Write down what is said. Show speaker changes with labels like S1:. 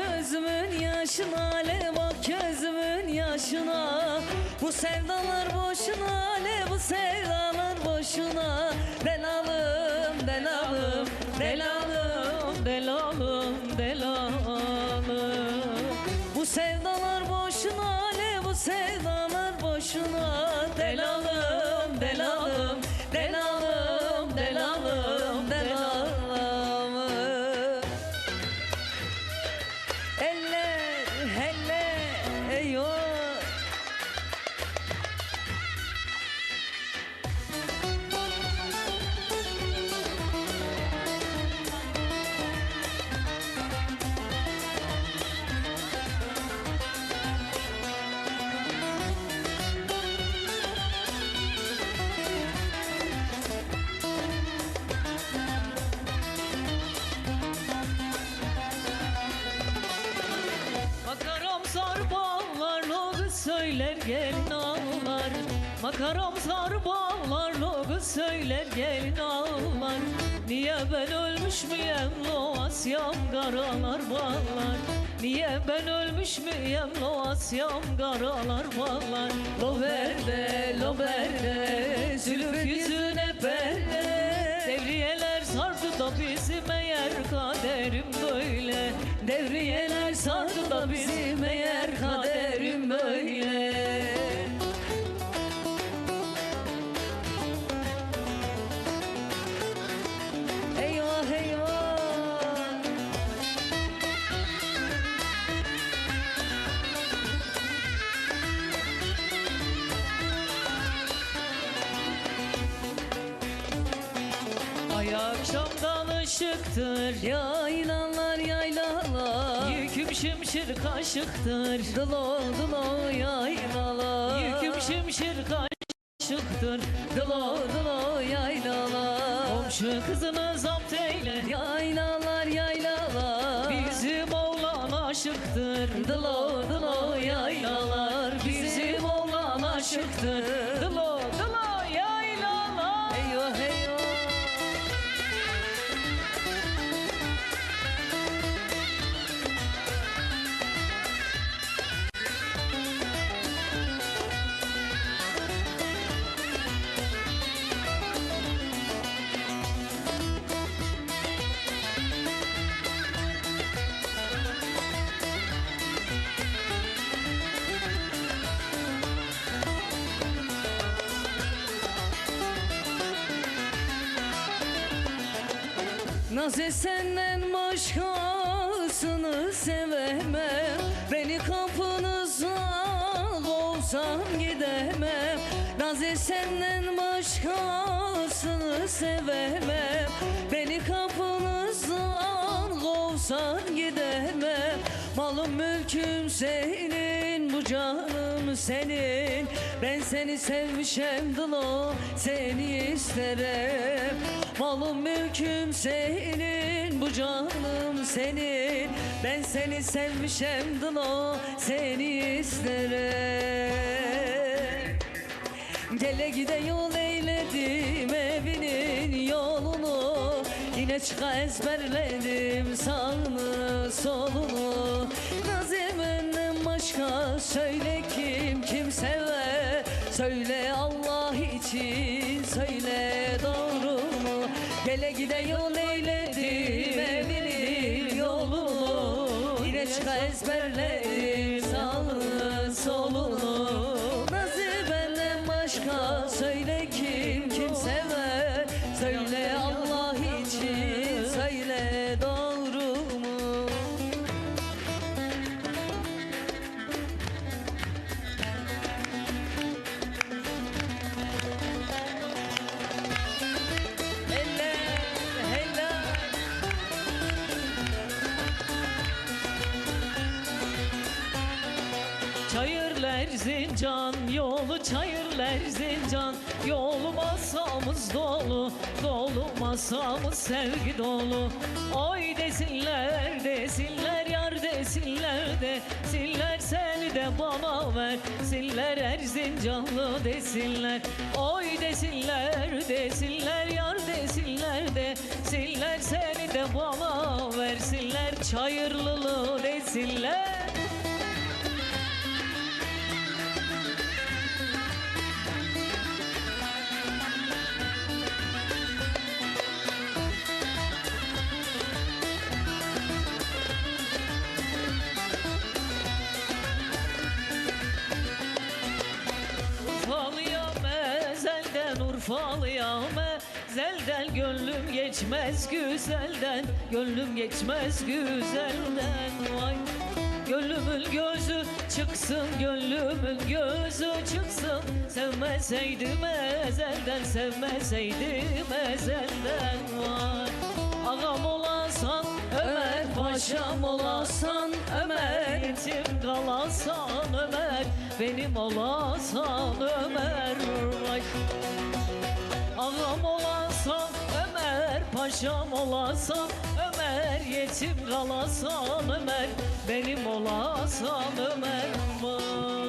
S1: Gözümün yaşına le bak gözümün yaşına. Bu sevdalar boşuna le bu sevdalar boşuna. Delalım söyler gelin ağlar Makaram sar bağlar logu söyler gelin ağlar Niye ben ölmüş müyem lo asyam karalar bağlar. Niye ben ölmüş müyem lo asyam karalar bağlar. Lo berde lo berde zülüf yüzüne perde. Devriyeler sardı da bizi meğer kaderim böyle. Devriyeler sardı da bizi meğer kaderim Ay akşamdan ışıktır. Yaylalar yaylalar. Yüküm şimşir kaşıktır. Dılo dılo yaylalar. Yüküm şimşir kaşıktır. Dılo dılo yaylalar. Komşu kızını zapt eyle. Yaylalar yaylalar. Bizim oğlan aşıktır. Dılo dılo yaylalar. Bizim oğlan aşıktır Naze senden başkasını sevemem. Beni kapınıza kovsam gidemem. Naze senden başkasını sevemem. Beni kapınızdan kovsan gidemem. Malım mülküm senin bu canım senin. Ben seni sevmişem dılo seni isterim Malım mülküm senin bu canım senin. Ben seni sevmişem dılo seni isterim. Gele gide yol eyledim evinin yolunu. Yine çıka ezberledim sağını solunu. Naziminden başka söyle kim kim sever? Söyle Allah için söyle mu Gele gide yol eyledim evinin yolunu. Yine çıka ezberledim sağını solunu. Nazibenden başka söyle Çayırlar zincan yolu çayırlar zincan Yolu masamız dolu dolu masamız sevgi dolu. Oy desinler desinler yar desinler desinler Seni de bana ver. Sinler Erzincanlı desinler. Oy desinler desinler yar desinler desinler Seni de bana versinler Çayırlılı desinler
S2: ezelden Urfalıyam ezelden Gönlüm geçmez güzelden. Gönlüm geçmez güzelden. Vay. Gönlümün gözü çıksın Gönlümün gözü çıksın. Sevmeseydim ezelden Sevmeseydim ezelden. Vay. Ağam olasan Ömer Paşam olasan. Ömer Yetim kalasan Ömer Benim olasan Ömer. Vay Ağam olasan Ömer Paşam olasan Ömer Yetim kalasan Ömer Benim olasan Ömer Vay